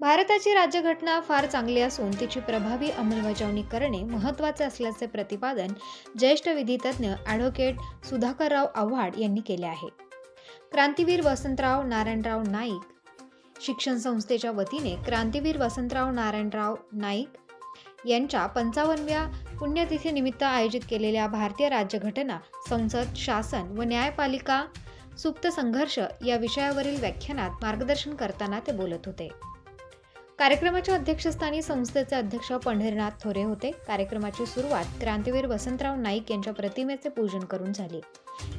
भारताची राज्यघटना फार चांगली असून तिची प्रभावी अंमलबजावणी करणे महत्त्वाचे असल्याचे प्रतिपादन ज्येष्ठ विधितज्ञ ॲडव्होकेट सुधाकरराव आव्हाड यांनी केले आहे. क्रांतीवीर वसंतराव नारायणराव नाईक शिक्षण संस्थेच्या वतीने क्रांतीवीर वसंतराव नारायणराव नाईक यांच्या पंचावन्नव्या पुण्यतिथीनिमित्त आयोजित केलेल्या भारतीय राज्यघटना संसद शासन व न्यायपालिका सुप्त संघर्ष या विषयावरील व्याख्यानात मार्गदर्शन करताना ते बोलत होते. कार्यक्रमाच्या अध्यक्षस्थानी संस्थेचे अध्यक्ष पंढरीनाथ थोरे होते. कार्यक्रमाची सुरुवात क्रांतीवीर वसंतराव नाईक यांच्या प्रतिमेचे पूजन करून झाली.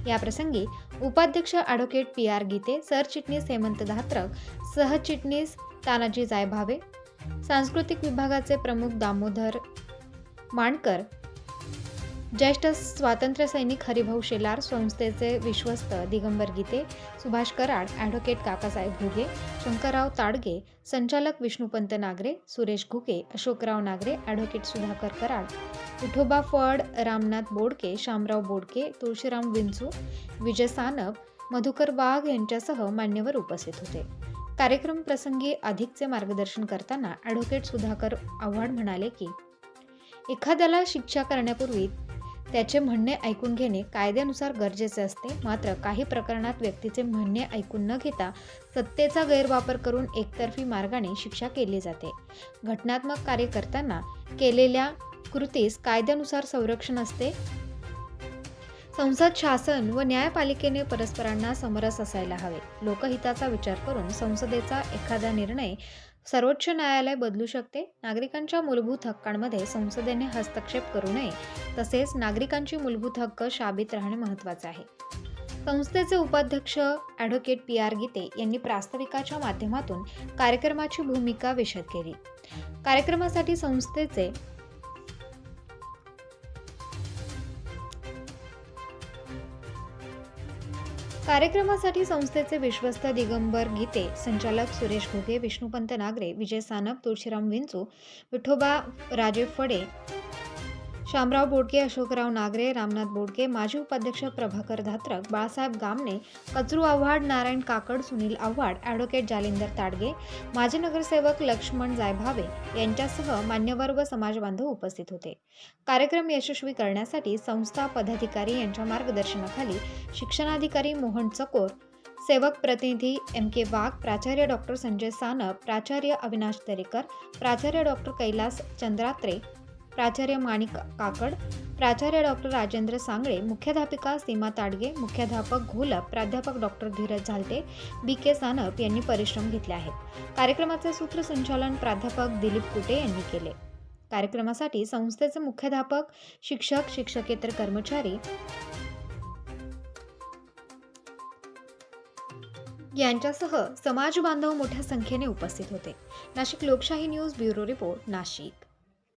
याप्रसंगी उपाध्यक्ष ॲडव्होकेट पी आर गीते सरचिटणीस हेमंत धात्रक सहचिटणीस तानाजी जायभावे सांस्कृतिक विभागाचे प्रमुख दामोदर माणकर ज्येष्ठ स्वातंत्र्य सैनिक हरिभाऊ शेलार संस्थेचे विश्वस्त दिगंबर गीते सुभाष कराड ॲडव्होकेट काकासाहेब घुगे शंकरराव ताडगे संचालक विष्णुपंत नागरे सुरेश घुगे अशोकराव नागरे ॲडव्होकेट सुधाकर कराड विठोबा फड रामनाथ बोडके शामराव बोडके तुळशीराम विंचू विजय सानप मधुकर वाघ यांच्यासह मान्यवर उपस्थित होते. कार्यक्रम प्रसंगी अधिकचे मार्गदर्शन करताना ॲडव्होकेट सुधाकर आव्हाड म्हणाले की एखाद्याला शिक्षा करण्यापूर्वी त्याचे म्हणणे ऐकून घेणे कायद्यानुसार गरजेचे असते. मात्र काही प्रकरणात व्यक्तीचे म्हणणे ऐकून न घेता सत्तेचा गैरवापर करून एकतर्फी मार्गाने शिक्षा केली जाते. घटनात्मक कार्य करताना केलेल्या कृतीस कायद्यानुसार संरक्षण असते. संसद शासन व न्यायपालिकेने परस्परांना समरस असायला हवे. लोकहिताचा विचार करून संसदेचा एखादा निर्णय सर्वोच्च न्यायालय बदलू शकते. नागरिकांच्या मूलभूत हक्कांमध्ये संसदेने हस्तक्षेप करू नये. तसेच नागरिकांची मूलभूत हक्क शाबित राहणे महत्त्वाचे आहे. संस्थेचे उपाध्यक्ष ॲडव्होकेट पी आर गीते यांनी प्रास्ताविकाच्या माध्यमातून कार्यक्रमाची भूमिका विशद केली. कार्यक्रमासाठी संस्थेचे कार्यक्रमासाठी संस्थेचे विश्वस्त दिगंबर गीते संचालक सुरेश घुगे विष्णुपंत नागरे विजय सानप तुळशीराम विंचू विठोबा राजे फडे शामराव बोडके अशोकराव नागरे रामनाथ बोडके माजी उपाध्यक्ष प्रभाकर धात्रक बाळासाहेब गामणे कचरू आव्हाड नारायण काकड सुनील आव्हाड ॲडव्होकेट जालिंदर ताडगे माजी नगरसेवक लक्ष्मण जायभावे यांच्यासह मान्यवर व समाजबांधव उपस्थित होते. कार्यक्रम यशस्वी करण्यासाठी संस्था पदाधिकारी यांच्या मार्गदर्शनाखाली शिक्षणाधिकारी मोहन चकोर सेवक प्रतिनिधी एम के वाघ प्राचार्य डॉक्टर संजय सानप प्राचार्य अविनाश दरेकर प्राचार्य डॉक्टर कैलास चंद्रात्रे प्राचार्य माणिक काकड प्राचार्य डॉक्टर राजेंद्र सांगळे मुख्याध्यापिका सीमा ताडगे मुख्याध्यापक घोलप प्राध्यापक डॉक्टर धीरज झालते बी के सानप यांनी परिश्रम घेतले आहेत. कार्यक्रमाचे सूत्रसंचालन प्राध्यापक दिलीप कुटे यांनी केले. कार्यक्रमासाठी संस्थेचे मुख्याध्यापक शिक्षक शिक्षकेतर कर्मचारी यांच्यासह समाज बांधव मोठ्या संख्येने उपस्थित होते. नाशिक लोकशाही न्यूज ब्युरो रिपोर्ट नाशिक.